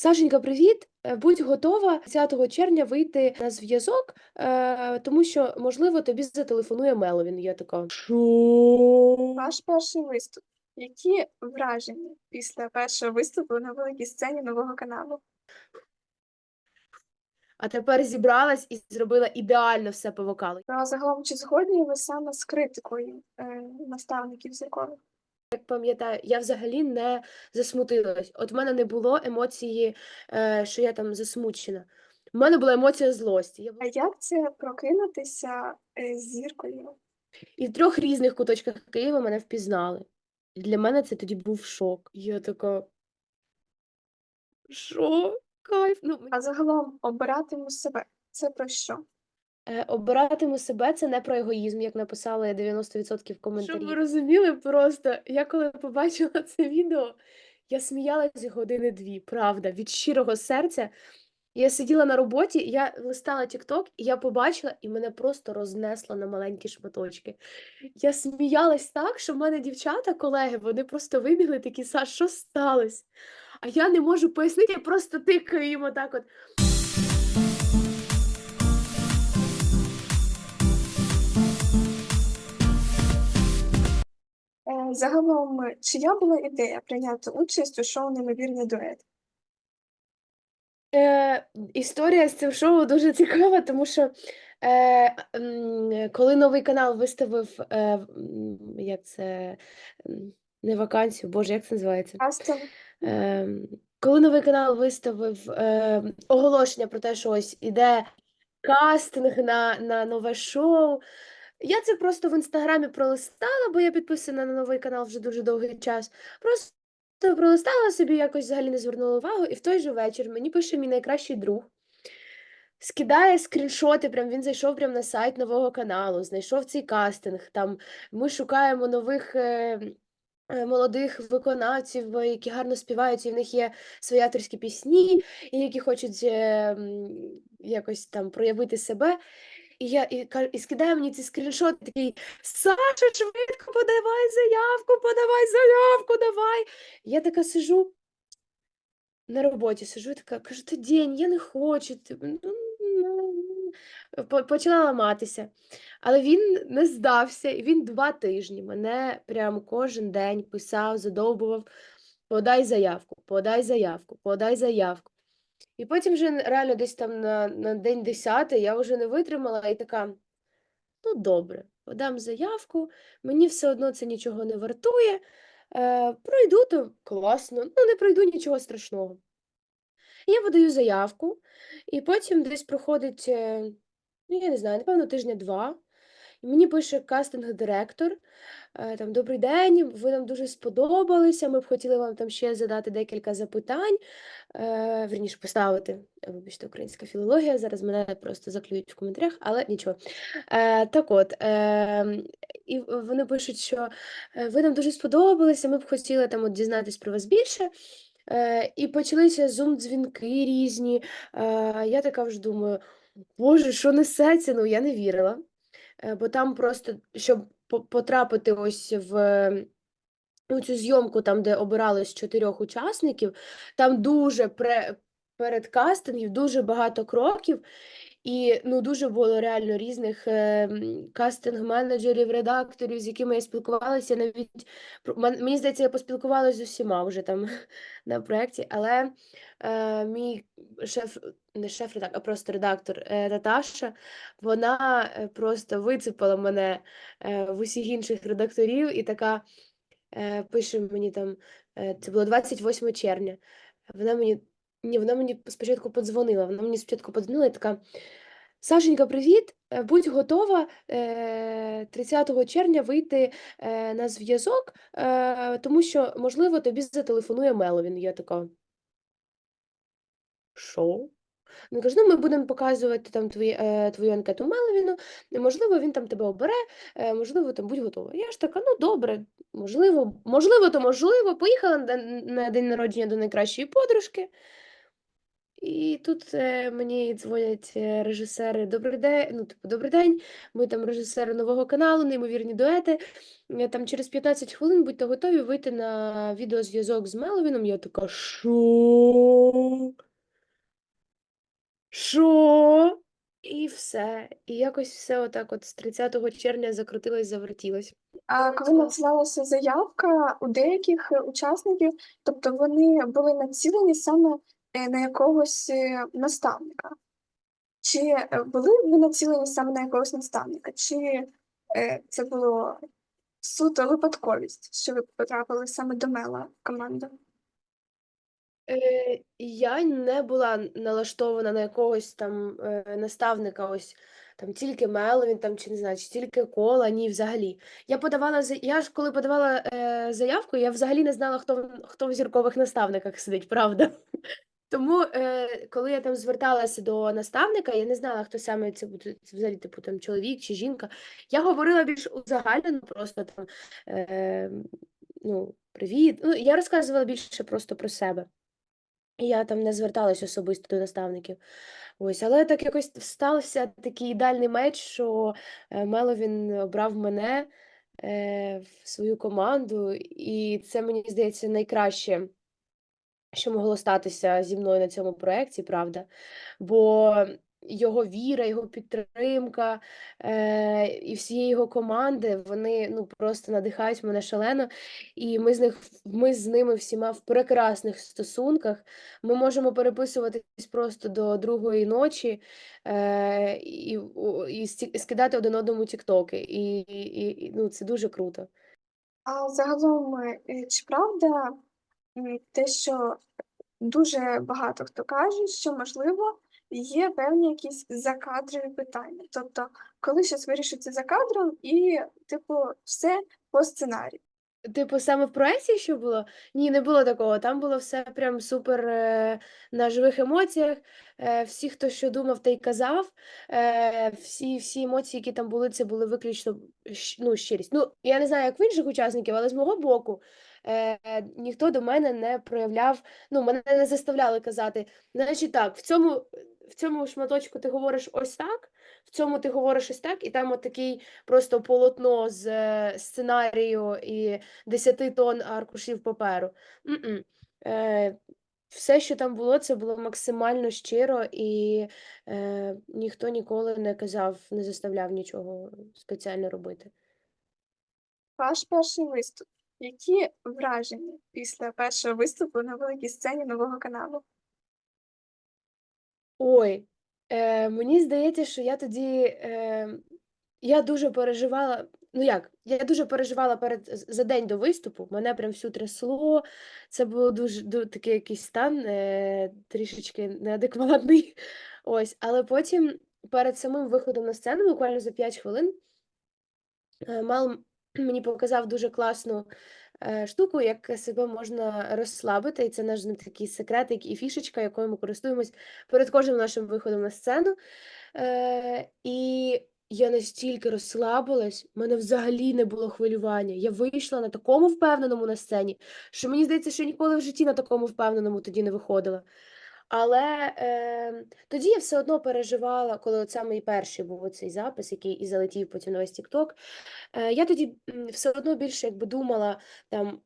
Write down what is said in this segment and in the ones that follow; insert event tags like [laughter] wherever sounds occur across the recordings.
Сашенька, привіт! Е, Будь готова 10 червня вийти на зв'язок, е, тому що, можливо, тобі зателефонує Меловін. Я така. Що? Ваш перший виступ. Які враження після першого виступу на великій сцені нового каналу? А тепер зібралась і зробила ідеально все по вокалу. Ну, а загалом, чи згодні ви саме з критикою е, наставників зіркових? Як пам'ятаю, я взагалі не засмутилась. От в мене не було емоції, е, що я там засмучена. У мене була емоція злості. Я А як це прокинутися е, з зіркою? і в трьох різних куточках Києва мене впізнали. І для мене це тоді був шок. Я така. Що? Кайф. Ну, А загалом обиратиму себе. Це про що? Е, Обиратиму себе це не про егоїзм, як написали 90% коментарів. ви ви розуміли просто, я коли побачила це відео, я сміялась години дві, правда, від щирого серця. Я сиділа на роботі, я листала TikTok, і я побачила, і мене просто рознесло на маленькі шматочки. Я сміялась так, що в мене дівчата, колеги, вони просто вибігли такі, Саш, що сталося? А я не можу пояснити, я просто тикаю їм отак от. Загалом, чия була ідея прийняти участь у шоу Неймовірний дует? Е, історія з цим шоу дуже цікава, тому що е, м, коли новий канал виставив, е, м, як це, м, не вакансію, боже, як це називається? Ем, коли новий канал виставив е, оголошення про те, що ось іде кастинг на, на нове шоу. Я це просто в інстаграмі пролистала, бо я підписана на новий канал вже дуже довгий час. Просто пролистала собі, якось взагалі не звернула увагу, і в той же вечір мені пише мій найкращий друг. Скидає скріншоти, прям він зайшов прям на сайт нового каналу, знайшов цей кастинг. Там ми шукаємо нових е, е, молодих виконавців, які гарно співають, і в них є свої авторські пісні, і які хочуть е, якось там проявити себе. І я і, і скидає мені ці скріншоти, такий Саша, швидко подавай заявку, подавай заявку, давай. Я така сижу на роботі, сижу, така кажу, та день, я не хочу. ти- ну, ну». По- Почала ламатися. Але він не здався, і він два тижні мене прям кожен день писав, задовбував. Подай заявку, подай заявку, подай заявку. І потім вже реально десь там на, на день 10 я вже не витримала і така, ну добре, подам заявку, мені все одно це нічого не вартує. Е, пройду, то класно, ну не пройду нічого страшного. Я подаю заявку, і потім десь проходить, е, ну я не знаю, напевно, тижня-два. І мені пише кастинг-директор, е, там, добрий день, ви нам дуже сподобалися, ми б хотіли вам там ще задати декілька запитань, е, вірніше поставити, вибачте, українська філологія, зараз мене просто заклюють в коментарях, але нічого. Е, так от, е, і вони пишуть, що е, ви нам дуже сподобалися, ми б хотіли там от дізнатись про вас більше. Е, і почалися зум-дзвінки різні. Е, я така вже думаю, боже, що несеться? Ну, я не вірила. Е, бо там просто, щоб по- потрапити ось в У цю зйомку, там, де обирали з чотирьох учасників, там дуже пре, перед кастингів дуже багато кроків, і ну, дуже було реально різних е, кастинг-менеджерів, редакторів, з якими я спілкувалася. Навіть мені здається, я поспілкувалася з усіма вже там [laughs] на проєкті, але е, мій шеф, не шеф а просто редактор е, Наташа, вона е, просто вицепила мене е, в усіх інших редакторів і така е, пише мені там, е, це було 28 червня. Вона мені, ні, вона мені спочатку подзвонила. Вона мені спочатку подзвонила і така: Сашенька, привіт! е, Будь готова е, 30 червня вийти е, на зв'язок, е, тому що, можливо, тобі зателефонує Меловін. Я така. Що? Ну, кажу, ну, ми будемо показувати там твої, е, твою анкету Меловіну, можливо, він там тебе обере, е, можливо, там будь готова. Я ж така, ну добре, можливо, можливо, то можливо. Поїхала на, на день народження до найкращої подружки. І тут е, мені дзвонять е, режисери. Добрий день, ну, типу, добрий день. Ми там режисери нового каналу, неймовірні дуети. Е, Там через 15 хвилин будьте готові вийти на відеозв'язок з Меловіном. Я така, що? Що? І все. І якось все отак от з 30 червня закрутилось, завертілось. А коли надсилалася заявка у деяких е, учасників, тобто вони були націлені саме на якогось е, наставника. Чи е, були ви націлені саме на якогось наставника, чи е, це було суто випадковість, що ви потрапили саме до Мела в команду? Е, я не була налаштована на якогось там е, наставника, ось там тільки Меловін, там чи не знаю, чи тільки кола, ні, взагалі. Я подавала я ж коли подавала е, заявку, я взагалі не знала, хто хто в зіркових наставниках сидить, правда. Тому, е, коли я там зверталася до наставника, я не знала, хто саме це буде це взагалі, типу там чоловік чи жінка. Я говорила більш узагальнено, просто там е, ну, привіт. Ну, я розказувала більше просто про себе. Я там не зверталась особисто до наставників. Ось, але так якось стався такий ідеальний меч, що е, Меловін обрав мене е, в свою команду, і це, мені здається, найкраще, що могло статися зі мною на цьому проєкті, правда. Бо його віра, його підтримка е, і всієї його команди, вони ну, просто надихають мене шалено. І ми з них ми з ними всіма в прекрасних стосунках. Ми можемо переписуватись просто до другої ночі е, і, у- і скидати один одному тіктоки. І, і, і ну, це дуже круто. А загалом, е, чи правда те, що дуже багато хто каже, що можливо є певні якісь закадрові питання. Тобто, коли щось вирішиться за кадром, і, типу, все по сценарію. Типу, саме в проекті що було? Ні, не було такого. Там було все прям супер е, на живих емоціях. Е, всі, хто що думав, та й казав. Е, всі, всі емоції, які там були, це були виключно ну, щирість. Ну, я не знаю, як в інших учасників, але з мого боку е, ніхто до мене не проявляв, ну, мене не заставляли казати, значить так, в цьому, в цьому шматочку ти говориш ось так, в цьому ти говориш ось так, і там от просто полотно з е, сценарію і 10 тонн аркушів паперу. Е, все, що там було, це було максимально щиро, і е, ніхто ніколи не казав, не заставляв нічого спеціально робити. Ваш перший виступ. Які враження після першого виступу на великій сцені нового каналу? Ой, е, мені здається, що я тоді е, я дуже переживала. Ну як, я дуже переживала перед за день до виступу. Мене прям всю трясло. Це був дуже ду- такий якийсь стан е, трішечки неадекватний. [laughs] Ось, але потім перед самим виходом на сцену, буквально за 5 хвилин, Е, Мал мені показав дуже класну е, штуку, як себе можна розслабити, і це наш ну, такий секретик і фішечка, якою ми користуємось перед кожним нашим виходом на сцену. Е, і я настільки розслабилась, в мене взагалі не було хвилювання. Я вийшла на такому впевненому на сцені, що мені здається, що ніколи в житті на такому впевненому тоді не виходила. Але е, тоді я все одно переживала, коли от саме перший був цей запис, який і залетів потім на весь TikTok, Е, я тоді все одно більше якби думала там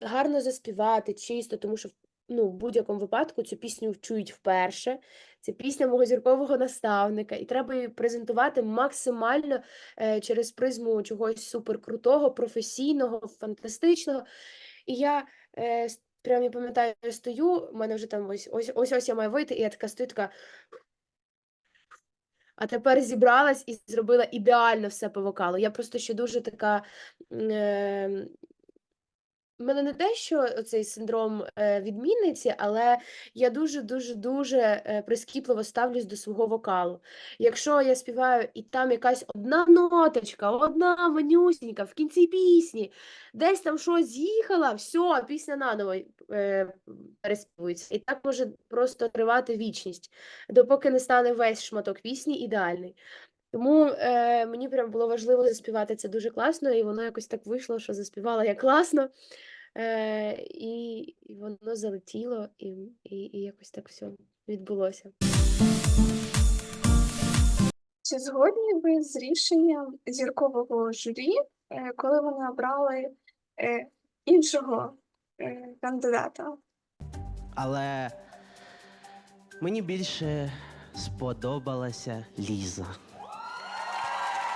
гарно заспівати, чисто, тому що ну, в будь-якому випадку цю пісню чують вперше. Це пісня мого зіркового наставника, і треба її презентувати максимально е, через призму чогось суперкрутого, професійного, фантастичного. І я е, прям я пам'ятаю, я стою, в мене вже там ось ось ось ось я маю вийти, і я така стою, така. А тепер зібралась і зробила ідеально все по вокалу. Я просто ще дуже така. Е, в мене не те, що цей синдром е, відмінниці, але я дуже дуже дуже е, прискіпливо ставлюсь до свого вокалу. Якщо я співаю, і там якась одна ноточка, одна манюсінька в кінці пісні, десь там щось з'їхала, все, пісня наново е, переспівується. І так може просто тривати вічність, допоки не стане весь шматок пісні ідеальний. Тому е, мені прям було важливо заспівати це дуже класно, і воно якось так вийшло, що заспівала я класно, е, і, і воно залетіло, і, і, і якось так все відбулося. Чи згодні ви з рішенням зіркового журі, е, коли вони обрали е, іншого кандидата? Але Мені більше сподобалася Ліза.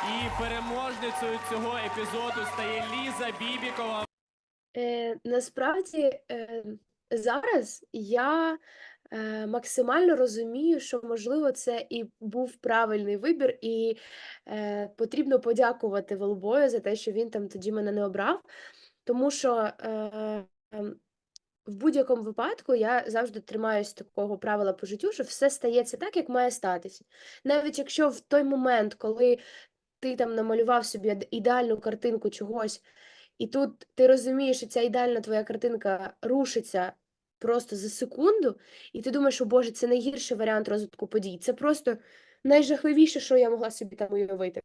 І переможницею цього епізоду стає Ліза Бібікова. Е, насправді е, зараз я е, максимально розумію, що можливо це і був правильний вибір, і е, потрібно подякувати Волобою за те, що він там тоді мене не обрав. Тому що е, в будь-якому випадку я завжди тримаюсь такого правила по життю, що все стається так, як має статися. Навіть якщо в той момент, коли ти там намалював собі ідеальну картинку чогось, і тут ти розумієш, що ця ідеальна твоя картинка рушиться просто за секунду, і ти думаєш, що Боже, це найгірший варіант розвитку подій. Це просто найжахливіше, що я могла собі там уявити.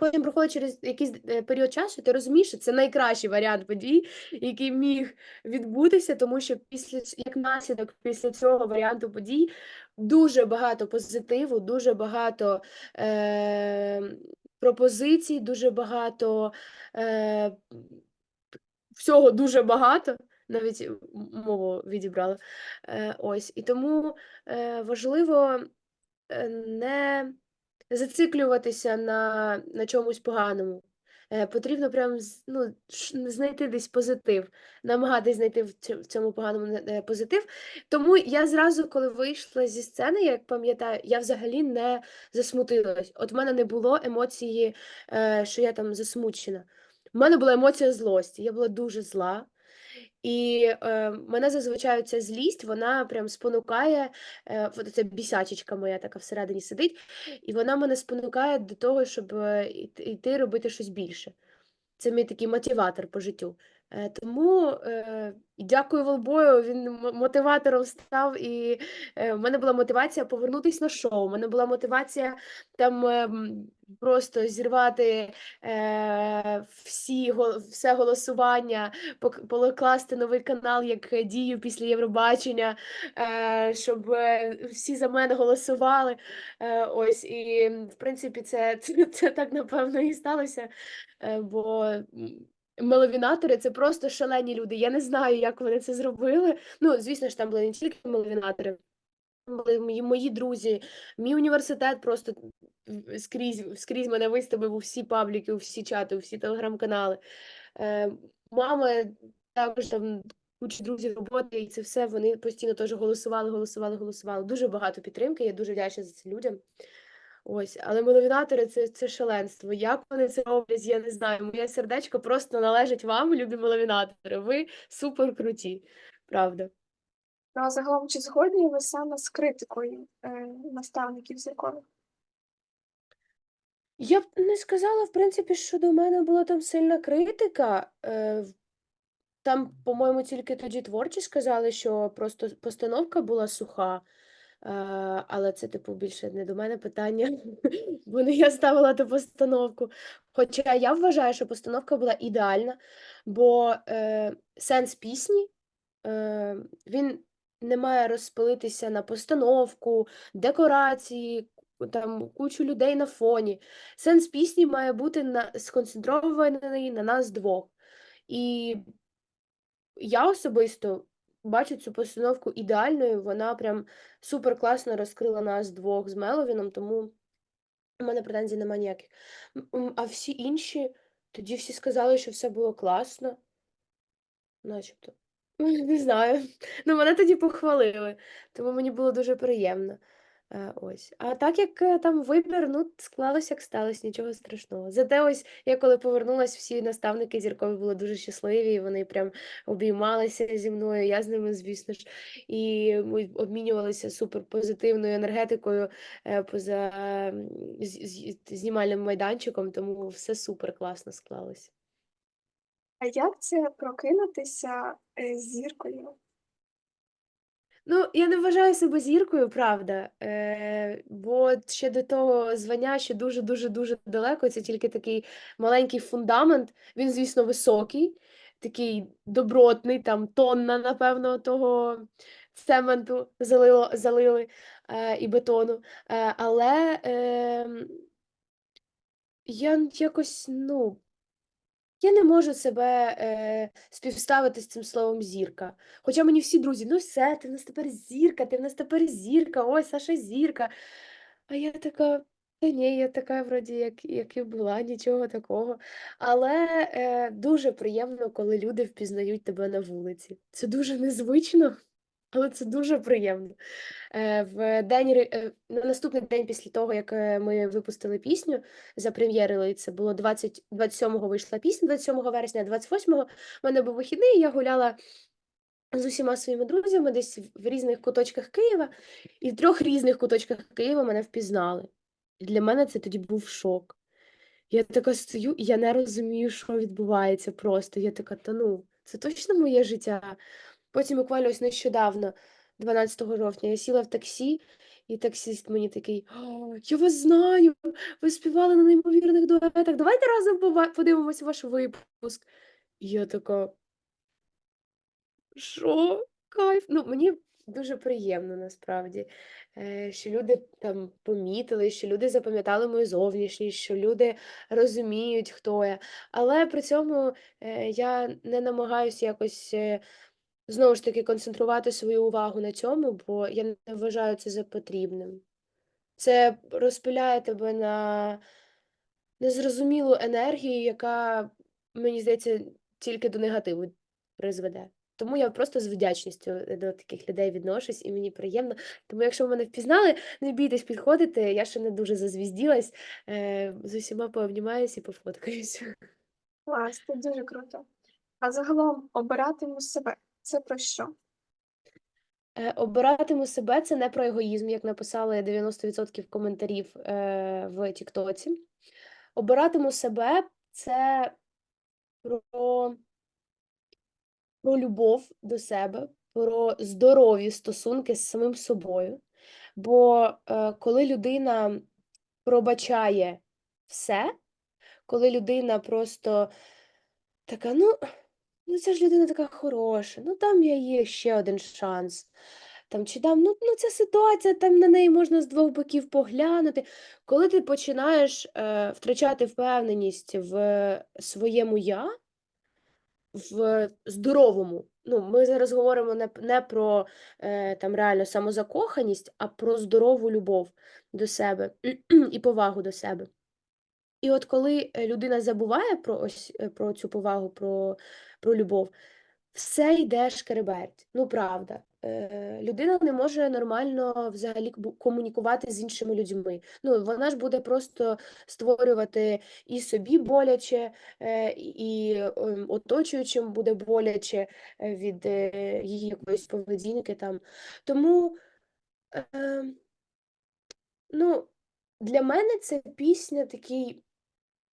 Потім проходить через якийсь е, період часу, ти розумієш, що це найкращий варіант подій, який міг відбутися, тому що після як наслідок після цього варіанту подій дуже багато позитиву, дуже багато е, пропозицій, дуже багато е, всього дуже багато. Навіть мову відібрала. Е, ось. І тому е, важливо е, не зациклюватися на, на чомусь поганому. Е, потрібно прям ну, знайти десь позитив, намагатись знайти в цьому, поганому е, позитив. Тому я зразу, коли вийшла зі сцени, як пам'ятаю, я взагалі не засмутилась. От в мене не було емоції, е, що я там засмучена. У мене була емоція злості. Я була дуже зла. І е, мене зазвичай ця злість, вона прям спонукає, е, от бісячечка моя така всередині сидить, і вона мене спонукає до того, щоб е, йти робити щось більше. Це мій такий мотиватор по життю. Е, Тому е, дякую Волбою, він мотиватором став, і е, в мене була мотивація повернутися на шоу. У мене була мотивація там просто зірвати всі, все голосування, покласти новий канал як дію після Євробачення, щоб всі за мене голосували. Ось, і в принципі, це, це, [laughs] це так напевно і сталося. Бо меловінатори це просто шалені люди. Я не знаю, як вони це зробили. Ну, звісно ж, там були не тільки меловінатори. Були мої, мої друзі, мій університет просто скрізь, скрізь мене виставив у всі пабліки, у всі чати, у всі телеграм-канали. Е, мама також там куча друзів роботи, і це все вони постійно теж голосували, голосували, голосували. Дуже багато підтримки, я дуже вдячна за це людям. Ось, але меловінатори це, це шаленство. Як вони це роблять, я не знаю. Моє сердечко просто належить вам, любі меловінатори. Ви супер круті, правда. Ну, а загалом, чи згодні ви саме з критикою е, наставників зіркових? Я б не сказала, в принципі, що до мене була там сильна критика. Е, там, по-моєму, тільки тоді творчі сказали, що просто постановка була суха. Е, але це, типу, більше не до мене питання, [laughs] бо не я ставила ту постановку. Хоча я вважаю, що постановка була ідеальна, бо е, сенс пісні е, він не має розпилитися на постановку, декорації, там кучу людей на фоні. Сенс пісні має бути на, сконцентрований на нас двох. І я особисто бачу цю постановку ідеальною. Вона прям супер класно розкрила нас двох з Меловіном, тому у мене претензій нема ніяких. А всі інші, тоді всі сказали, що все було класно. Начебто. Не знаю. [laughs] Ну, мене тоді похвалили, тому мені було дуже приємно. Е, ось. А так як е, там вибір, ну, склалося, як сталося, нічого страшного. Зате ось я коли повернулась, всі наставники зіркові були дуже щасливі, і вони прям обіймалися зі мною, я з ними, звісно ж, і ми обмінювалися суперпозитивною енергетикою е, поза з- з- знімальним майданчиком, тому все супер класно склалося. А як це прокинутися е, зіркою? Ну, я не вважаю себе зіркою, правда. Е, бо ще до того звання ще дуже-дуже дуже далеко. Це тільки такий маленький фундамент. Він, звісно, високий, такий добротний, там тонна, напевно, того цементу залило, залили е, і бетону. Е, але е, я якось, ну, Я не можу себе е, співставити з цим словом зірка. Хоча мені всі друзі, ну все, ти в нас тепер зірка, ти в нас тепер зірка, ой, Саша зірка. А я така, та ні, я така вроді, як, як і була, нічого такого. Але е, дуже приємно, коли люди впізнають тебе на вулиці. Це дуже незвично, але це дуже приємно. Е, в день, е, на наступний день після того, як е, ми випустили пісню, запрем'єрили, це було 20, 27-го вийшла пісня, 27 вересня, 28-го в мене був вихідний, я гуляла з усіма своїми друзями десь в різних куточках Києва, і в трьох різних куточках Києва мене впізнали. І для мене це тоді був шок. Я така стою, і я не розумію, що відбувається просто. Я така, та ну, це точно моє життя. Потім буквально ось нещодавно, 12 жовтня, я сіла в таксі, і таксист мені такий: «О, я вас знаю, ви співали на неймовірних дуетах. Давайте разом подивимося ваш випуск. І я така. Що? Кайф. Ну, мені дуже приємно насправді, е, що люди там помітили, що люди запам'ятали мою зовнішність, що люди розуміють, хто я. Але при цьому е, я не намагаюся якось е, знову ж таки концентрувати свою увагу на цьому, бо я не вважаю це за потрібним. Це розпиляє тебе на незрозумілу енергію, яка, мені здається, тільки до негативу призведе. Тому я просто з вдячністю до таких людей відношусь, і мені приємно. Тому, якщо ви мене впізнали, не бійтесь підходити. Я ще не дуже зазвізділась. Е, з усіма пообнімаюсь і пофоткаюсь. Клас, це дуже круто. А загалом обиратиму себе. Це про що? Е, обиратиму себе це не про егоїзм, як написали 90% коментарів е, в Тіктоці. Обиратиму себе це про, про любов до себе, про здорові стосунки з самим собою. Бо е, коли людина пробачає все, коли людина просто така, ну, ну ця ж людина така хороша, ну дам я їй ще один шанс. Там, чи дам, ну, ну ця ситуація, там на неї можна з двох боків поглянути. Коли ти починаєш е, втрачати впевненість в своєму я, в здоровому. Ну, ми зараз говоримо не, не про е, там реально самозакоханість, а про здорову любов до себе [clears throat] і повагу до себе. І от коли е, людина забуває про ось е, про цю повагу, про, про любов, все йде шкереберть. Ну, правда. Е, людина не може нормально взагалі комунікувати з іншими людьми. Ну, вона ж буде просто створювати і собі боляче, і ем, оточуючим буде боляче від її якоїсь поведінки там. Тому, е, ну, для мене це пісня такий.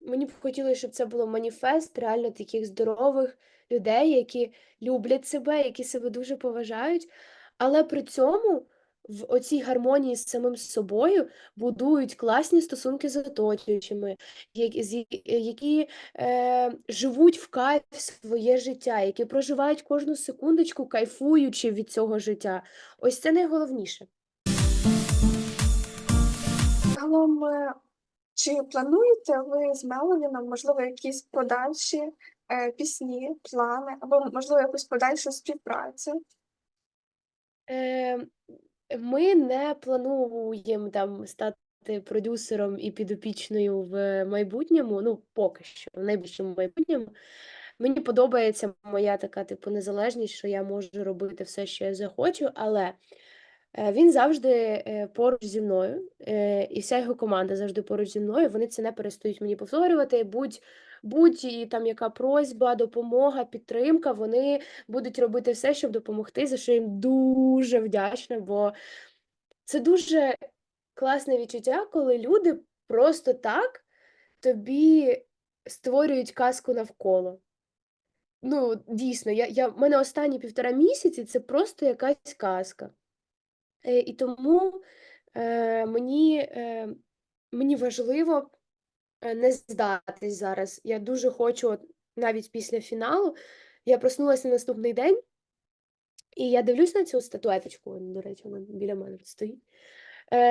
Мені б хотілося, щоб це було маніфест реально таких здорових людей, які люблять себе, які себе дуже поважають, але при цьому в оцій гармонії з самим собою будують класні стосунки з оточуючими, які, е, живуть в кайф своє життя, які проживають кожну секундочку, кайфуючи від цього життя. Ось це найголовніше. Загалом, е, чи плануєте ви з Меловіном, можливо, якісь подальші е, пісні, плани, або, можливо, якусь подальшу співпрацю? Е, ми не плануємо там стати продюсером і підопічною в майбутньому, ну, поки що, в найближчому майбутньому. Мені подобається моя така, типу, незалежність, що я можу робити все, що я захочу, але він завжди е, поруч зі мною, е, і вся його команда завжди поруч зі мною. Вони це не перестають мені повторювати. Будь, будь і там яка просьба, допомога, підтримка, вони будуть робити все, щоб допомогти, за що їм дуже вдячна, бо це дуже класне відчуття, коли люди просто так тобі створюють казку навколо. Ну, дійсно, я, я, в мене останні півтора місяці це просто якась казка. Е, і тому е, мені, е, мені важливо не здатись зараз. Я дуже хочу, навіть після фіналу, я проснулася на наступний день, і я дивлюсь на цю статуеточку, до речі, вона біля мене стоїть.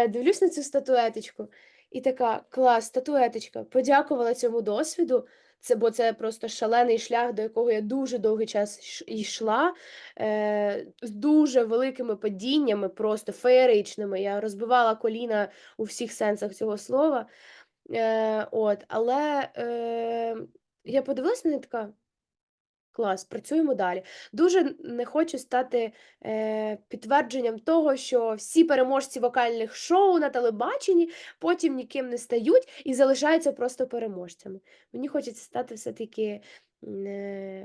Дивлюсь на цю статуеточку, і така клас, статуеточка, подякувала цьому досвіду. Це, бо це просто шалений шлях, до якого я дуже довгий час йшла, е, з дуже великими падіннями, просто феєричними. Я розбивала коліна у всіх сенсах цього слова. Е, от, але е, я подивилася на така. Клас, працюємо далі. Дуже не хочу стати е, підтвердженням того, що всі переможці вокальних шоу на телебаченні потім ніким не стають і залишаються просто переможцями. Мені хочеться стати все-таки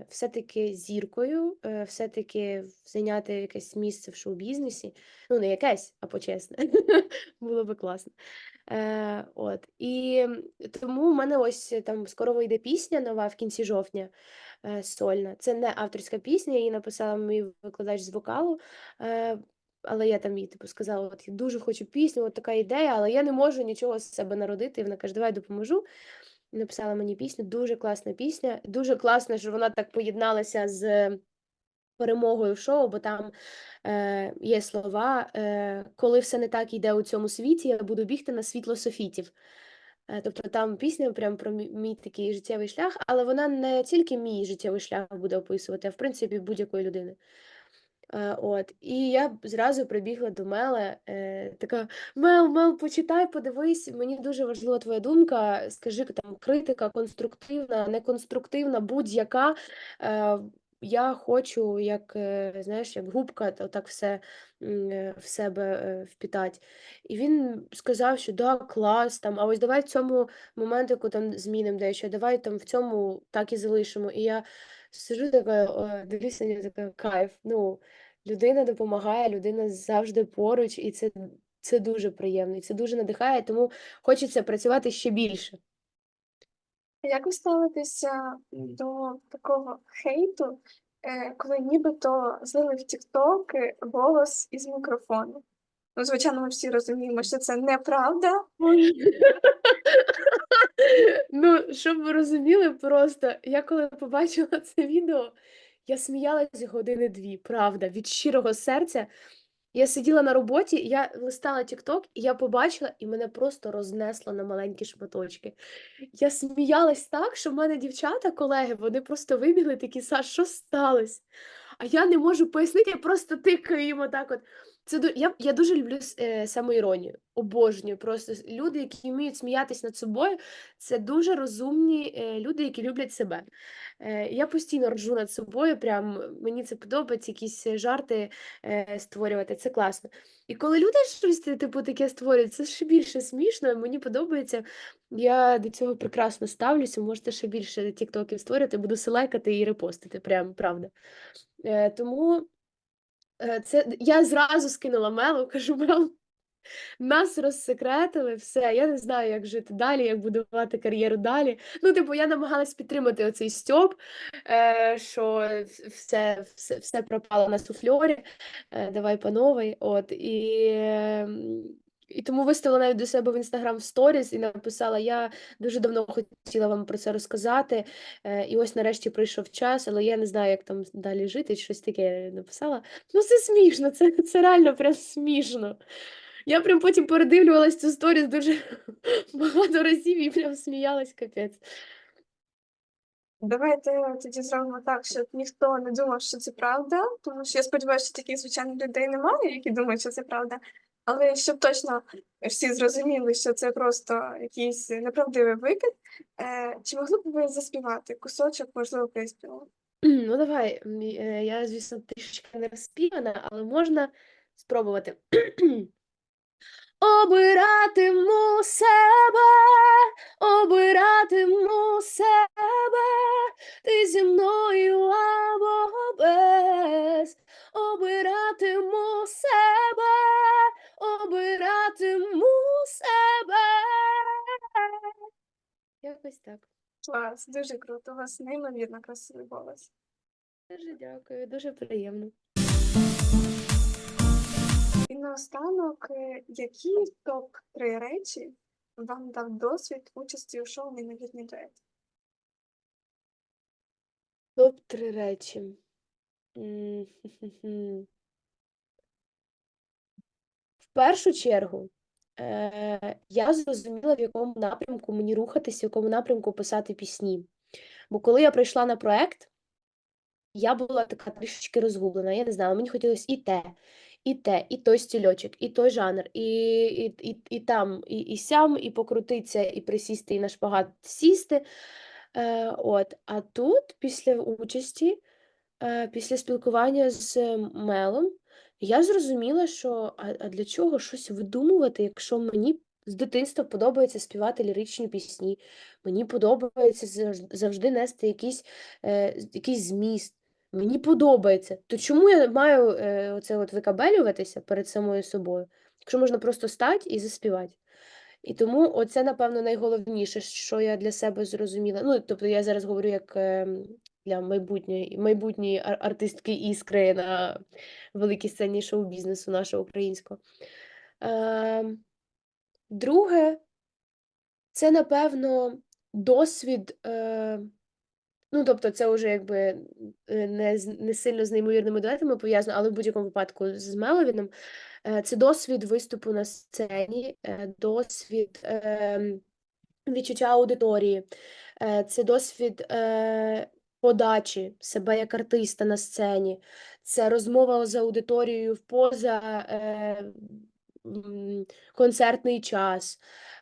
все-таки зіркою, е, все-таки зайняти якесь місце в шоу-бізнесі. Ну, не якесь, а почесне. [laughs] Було би класно. Е, от. І тому в мене ось е, там скоро вийде пісня нова в кінці жовтня е, сольна. Це не авторська пісня, її написала мій викладач з вокалу. Е, але я там їй типу сказала, от я дуже хочу пісню, от така ідея, але я не можу нічого з себе народити. І вона каже, давай допоможу. Написала мені пісню, дуже класна пісня. Дуже класно, що вона так поєдналася з перемогою в шоу, бо там е, є слова, е, коли все не так йде у цьому світі, я буду бігти на світло софітів. Е, Тобто там пісня прям про мій такий життєвий шлях, але вона не тільки мій життєвий шлях буде описувати, а в принципі будь-якої людини. Е, От. І я зразу прибігла до Мела, е, така: Мел, Мел, почитай, подивись, мені дуже важлива твоя думка. Скажи там критика конструктивна, неконструктивна, будь-яка. Е, я хочу, як е, знаєш, як губка, то так все е, в себе е, впітати. І він сказав, що да, клас, там, а ось давай в цьому моментику там змінимо дещо, давай там в цьому так і залишимо. І я сижу така, о, дивлюся, на нього, така кайф. Ну, людина допомагає, людина завжди поруч, і це, це дуже приємно, і це дуже надихає, тому хочеться працювати ще більше. Як ви ставитеся до такого хейту, е, коли нібито злили в TikTok голос із мікрофону? Ну, звичайно, ми всі розуміємо, що це неправда. [laughs] Ну, щоб ви розуміли, просто я коли побачила це відео, я сміялась години дві, правда, від щирого серця. Я сиділа на роботі, я листала TikTok, і я побачила, і мене просто рознесло на маленькі шматочки. Я сміялась так, що в мене дівчата, колеги, вони просто вибігли такі, Саш, що сталося? А я не можу пояснити, я просто тикаю їм отак от. Це ду- я, я дуже люблю е, самоіронію, обожнюю. Просто люди, які вміють сміятись над собою, це дуже розумні е, люди, які люблять себе. Е, я постійно ржу над собою, прям мені це подобається, якісь е, жарти е, створювати, це класно. І коли люди щось ти- типу таке створюють, це ще більше смішно, мені подобається. Я до цього прекрасно ставлюся. Можете ще більше тіктоків створювати, буду селекати і репостити, прям правда. Е, тому е, це я зразу скинула Мелу, [laughs] кажу, Мел, нас розсекретили, все. Я не знаю, як жити далі, як будувати кар'єру далі. Ну, типу, я намагалась підтримати оцей стьоп, е, що все, все, все пропало на суфльорі, е, давай по новій. От, і, ем, і тому виставила навіть до себе в інстаграм сторіс і написала: Я дуже давно хотіла вам про це розказати. Е, і ось нарешті прийшов час, але я не знаю, як там далі жити, щось таке написала. Ну, це смішно, це, це реально прям смішно. Я прям потім передивлювалась цю сторіс дуже [laughs] багато разів і прям сміялась капець. Давайте тоді зробимо так, щоб ніхто не думав, що це правда, тому що я сподіваюся, що таких звичайно людей немає, які думають, що це правда. Але щоб точно всі зрозуміли, що це просто якийсь неправдивий викид, е, чи могли б ви заспівати кусочок, можливо, приспіву? Ну, давай. е, Я, звісно, трішки не розпівана, але можна спробувати. [clears throat] Обиратиму себе, обиратиму себе, ти зі мною або Якось так. Клас, дуже круто, у вас неймовірно красивий голос. Дуже дякую, дуже приємно. І наостанок, е, які топ-3 речі вам дав досвід участі у шоу «Неймовірний дует»? Топ три речі. [laughs] В першу чергу, е, я зрозуміла, в якому напрямку мені рухатись, в якому напрямку писати пісні. Бо коли я прийшла на проект, я була така трішечки розгублена. Я не знала, мені хотілося і те, і те, і той стільочок, і той жанр, і, і, і, і там, і, і сям, і покрутитися, і присісти, і на шпагат сісти. Е, от. А тут, після участі, е, після спілкування з Мелом, я зрозуміла, що а, а для чого щось видумувати, якщо мені з дитинства подобається співати ліричні пісні, мені подобається завжди нести якийсь, е, якийсь зміст. Мені подобається. То чому я маю е, оце от викабелюватися перед самою собою, якщо можна просто стати і заспівати? І тому оце, напевно, найголовніше, що я для себе зрозуміла. Ну, тобто я зараз говорю як ем, для майбутньої, майбутньої артистки іскри на великій сцені шоу-бізнесу нашого українського. Ем, друге, це, напевно, досвід. Е, ну, тобто, це вже якби е, не, не сильно з неймовірними дуетами пов'язано, але в будь-якому випадку з Меловіном. Е, Це досвід виступу на сцені, е, досвід ем, відчуття аудиторії, е, це досвід е, подачі себе як артиста на сцені, це розмова з аудиторією поза е, концертний час.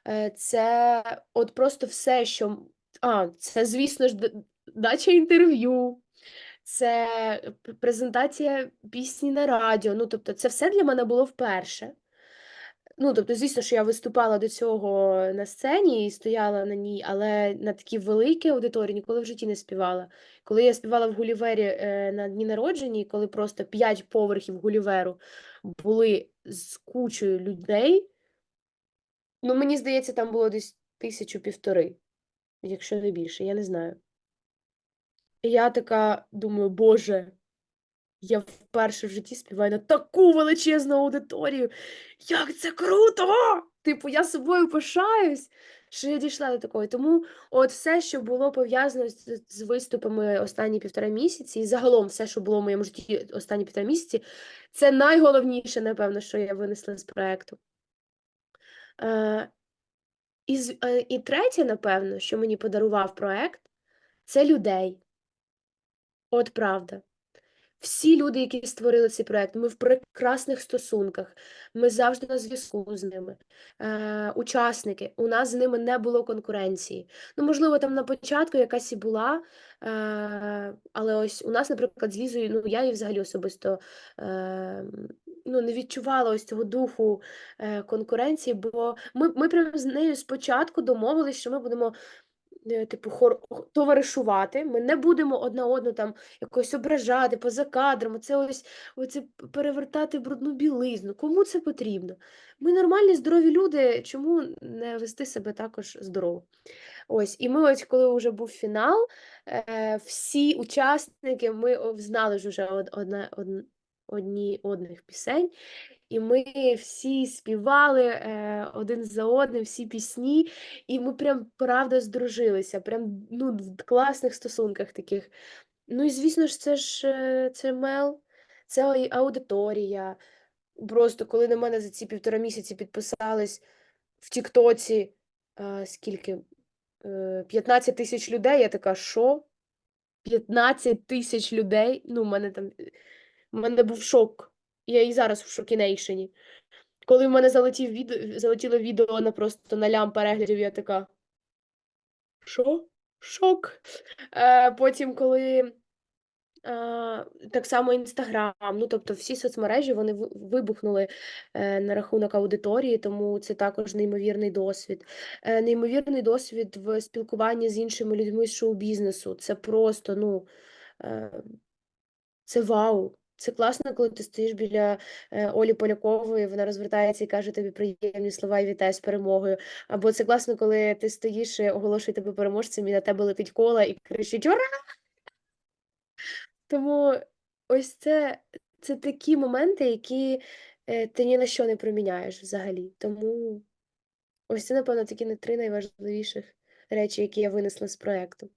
Е, Це от просто все, що. А, це, звісно ж, дача інтерв'ю, це презентація пісні на радіо. Ну, тобто, це все для мене було вперше. Ну, тобто, звісно, що я виступала до цього на сцені і стояла на ній, але на такій великій аудиторії ніколи в житті не співала. Коли я співала в Гулівері е, на дні народження, коли просто п'ять поверхів Гуліверу були з кучою людей, ну, мені здається, там було десь тисячу півтори, якщо не більше, я не знаю. І я така думаю, Боже, я вперше в житті співаю на таку величезну аудиторію. Як це круто! Типу, я собою пишаюсь, що я дійшла до такої. Тому от все, що було пов'язано з, з виступами останні півтора місяці, і загалом все, що було в моєму житті останні півтора місяці, це найголовніше, напевно, що я винесла з проекту. Е, і, е, і третє, напевно, що мені подарував проект, це людей. От правда. Всі люди, які створили цей проект, ми в прекрасних стосунках, ми завжди на зв'язку з ними. Е, учасники, у нас з ними не було конкуренції. Ну, можливо, там на початку якась і була, е, але ось у нас, наприклад, з Лізою, ну я її взагалі особисто е, ну, не відчувала ось цього духу е, конкуренції, бо ми, ми прямо з нею спочатку домовились, що ми будемо. Е, Типу, хор товаришувати, ми не будемо одна одну там якось ображати поза кадром, це ось оце перевертати брудну білизну. Кому це потрібно? Ми нормальні, здорові люди, чому не вести себе також здорово? Ось, і ми, ось, коли вже був фінал, е, всі учасники, ми знали ж од- одна, одні одних пісень, і ми всі співали е, один за одним всі пісні, і ми прям правда здружилися, прям ну, в класних стосунках таких. Ну і звісно ж, це ж е, це Мел, це аудиторія. Просто коли на мене за ці півтора місяці підписались в Тіктоці, а, скільки? Е, 15 тисяч людей, я така, що? 15 тисяч людей? Ну, в мене там, е, в мене був шок. Я і зараз в шокінейшені. Коли в мене залетів відео, залетіло відео на просто на лям переглядів, я така. Що? Шок. Е, потім, коли а, так само Інстаграм, ну тобто всі соцмережі вони вибухнули е, на рахунок аудиторії, тому це також неймовірний досвід. Е, неймовірний досвід в спілкуванні з іншими людьми з шоу-бізнесу. Це просто, ну, е, це вау. Це класно, коли ти стоїш біля е, Олі Полякової, вона розвертається і каже тобі приємні слова і вітає з перемогою. Або це класно, коли ти стоїш і оголошує тебе переможцем, і на тебе летить кола і кричить Ура! Тому ось це, це такі моменти, які е, ти ні на що не проміняєш взагалі. Тому ось це, напевно, такі не три найважливіших речі, які я винесла з проекту.